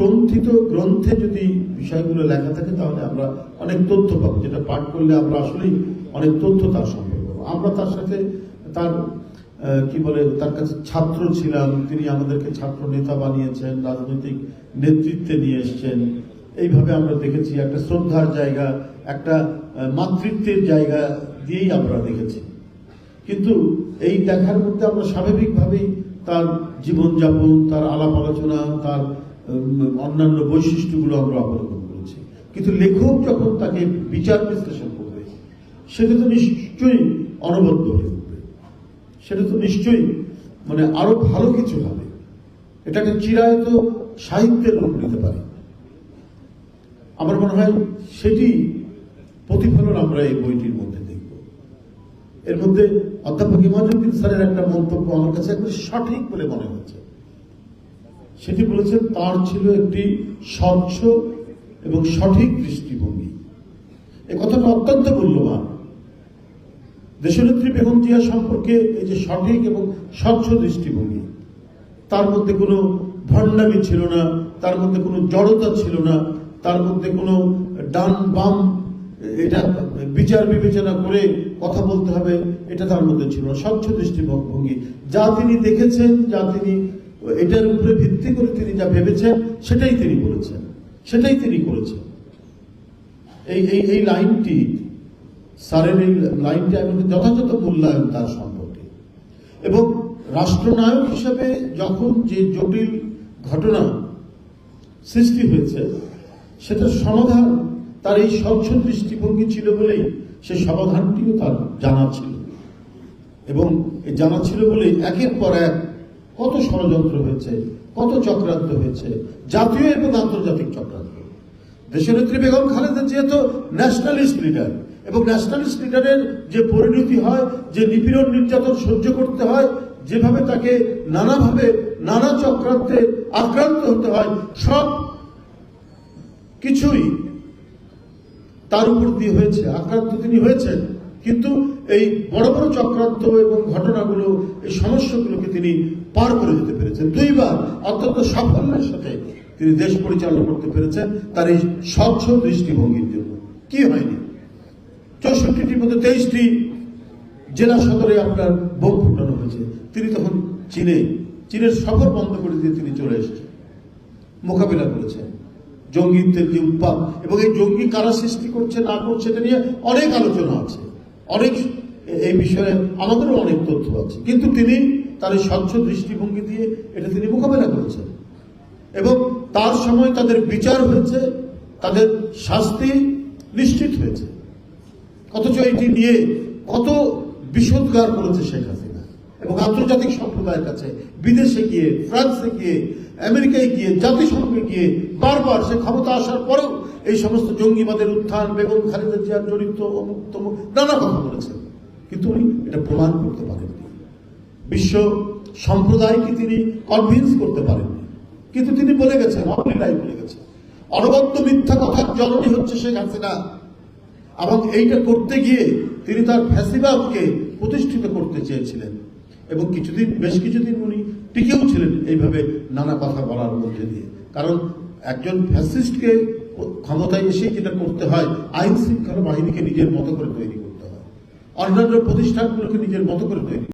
সুগ্রন্থিত গ্রন্থে যদি বিষয়গুলো লেখা থাকে, তাহলে আমরা অনেক তথ্য পাবো। যেটা পাঠ করলে আমরা আসলেই অনেক তথ্য তার সম্পর্কে পাবো। আমরা তার সাথে তার কি বলে, তার কাছে ছাত্র ছিলাম। তিনি আমাদেরকে ছাত্র নেতা বানিয়েছেন, রাজনৈতিক নেতৃত্বে নিয়ে এসছেন। এইভাবে আমরা দেখেছি একটা শ্রদ্ধার জায়গা, একটা মাতৃত্বের জায়গা দিয়েই আমরা দেখেছি। কিন্তু এই দেখার মধ্যে আমরা স্বাভাবিকভাবেই তার জীবনযাপন, তার আলাপ আলোচনা তার অন্যান্য বৈশিষ্ট্যগুলো আমরা অবলম্বন করেছি। কিন্তু লেখক যখন তাকে বিচার বিশ্লেষণ করবে, সেটা তো নিশ্চয়ই অনবদ্য হয়ে উঠবে। সেটা তো নিশ্চয়ই মানে আরও ভালো কিছু হবে। এটাকে চিরায়ত সাহিত্যের রূপ নিতে পারে। আমার মনে হয় সেটি প্রতিফলন আমরা এই বইটির মধ্যে এর মধ্যে অধ্যাপক ইমাজুদ্দিন স্যারের একটা মন্তব্য আমার কাছে একবার সঠিক বলে মনে হচ্ছে সেটি বলেছেন, তার ছিল একটি স্বচ্ছ এবং সঠিক দৃষ্টিভঙ্গি। এ কথাটা অত্যন্ত মূল্যবান। দেশনেত্রী বেগম জিয়া সম্পর্কে এই যে সঠিক এবং স্বচ্ছ দৃষ্টিভঙ্গি, তার মধ্যে কোনো ভণ্ডামি ছিল না, তার মধ্যে কোনো জড়তা ছিল না, তার মধ্যে কোনো ডান বাম এটা বিচার বিবেচনা করে কথা বলতে হবে, এটা তার মধ্যে ছিল। স্বচ্ছ দৃষ্টিভঙ্গি। যা তিনি দেখেছেন, যা তিনি, এটার উপরে ভিত্তি করে তিনি যা ভেবেছেন, সেটাই তিনি বলেছেন। সেটাই তিনি করেছেন। এই এই এই লাইনটি স্যারের এই লাইনটি আমি যথাযথ মূল্যায়ন তার সম্পর্কে। এবং রাষ্ট্রনায়ক হিসেবে যখন যে জটিল ঘটনা সৃষ্টি হয়েছে, সেটার সমাধান তার এই স্বচ্ছ দৃষ্টিভঙ্গি ছিল বলেই সে সমাধানটিও তার জানা ছিল। এবং জানা ছিল বলেই একের পর এক কত ষড়যন্ত্র হয়েছে, কত চক্রান্ত হয়েছে, জাতীয় এবং আন্তর্জাতিক চক্রান্ত। দেশনেত্রী বেগম খালেদা যেহেতু ন্যাশনালিস্ট লিডার এবং ন্যাশনালিস্ট লিডারের যে পরিণতি হয়, যে নিপীড়ন নির্যাতন সহ্য করতে হয়, যেভাবে তাকে নানাভাবে, নানা চক্রান্তে আক্রান্ত হতে হয়, সব কিছুই তার উপর দিয়ে হয়েছে, আক্রান্ত তিনি হয়েছেন, কিন্তু এই বড় বড় চক্রান্ত এবং ঘটনাগুলো, এই সমস্যাগুলোকে তিনি পার করে যেতে পেরেছেন। দুইবার অত্যন্ত সাফল্যের সাথে তিনি দেশ পরিচালনা করতে পেরেছেন, তার এই স্বচ্ছ দৃষ্টিভঙ্গির জন্য। কি হয়নি? চৌষট্টিটির মধ্যে তেইশটি জেলা সদরে আপনার বোম ফুটানো হয়েছে। তিনি তখন চীনে, চীনের সফর বন্ধ করে দিয়ে তিনি চলে এসেছেন। মোকাবিলা করেছেন। জঙ্গিত্বের যে উৎপাদ এবং এই জঙ্গি কারা সৃষ্টি করছে, না করছে, এটা নিয়ে অনেক আলোচনা আছে। অনেক এই বিষয়ে আমাদেরও অনেক তথ্য আছে। কিন্তু তিনি তার স্বচ্ছ দৃষ্টিভঙ্গি দিয়ে এটা তিনি মোকাবেলা করেছেন। এবং তার সময় তাদের বিচার হয়েছে, তাদের শাস্তি নিশ্চিত হয়েছে। অথচ এটি নিয়ে কত বিষোদ্গার করেছে শেখ হাসিনা। এবং আন্তর্জাতিক সম্প্রদায়ের কাছে, বিদেশে গিয়ে, ফ্রান্সে গিয়ে, আমেরিকায় গিয়ে, জাতিসংঘে গিয়ে বারবার সে ক্ষমতা আসার পরেও এই সমস্ত জঙ্গিবাদের উত্থান, বেগম খালেদা জিয়ার জড়িত অমুক নানা কথা বলেছেন। কিন্তু উনি এটা প্রমাণ করতে পারেননি। বিশ্ব সম্প্রদায়কে তিনি কনভিন্স করতে পারেননি। কিন্তু তিনি বলে গেছেন অবলীলায় বলে গেছেন, অনবদ্য মিথ্যা কথার জননী হচ্ছে সে শেখ হাসিনা। এবং এইটা করতে গিয়ে তিনি তার ফ্যাসিবাদকে প্রতিষ্ঠিত করতে চেয়েছিলেন। এবং কিছুদিন, বেশ কিছুদিন উনি টিকেও ছিলেন এইভাবে নানা কথা বলার মধ্যে দিয়ে। কারণ একজন ফ্যাসিস্টকে ক্ষমতায় এসে যেটা করতে হয় আইন শৃঙ্খলা বাহিনীকে নিজের মতো করে তৈরি করতে হয়। অন্যান্য প্রতিষ্ঠানগুলোকে নিজের মতো করে তৈরি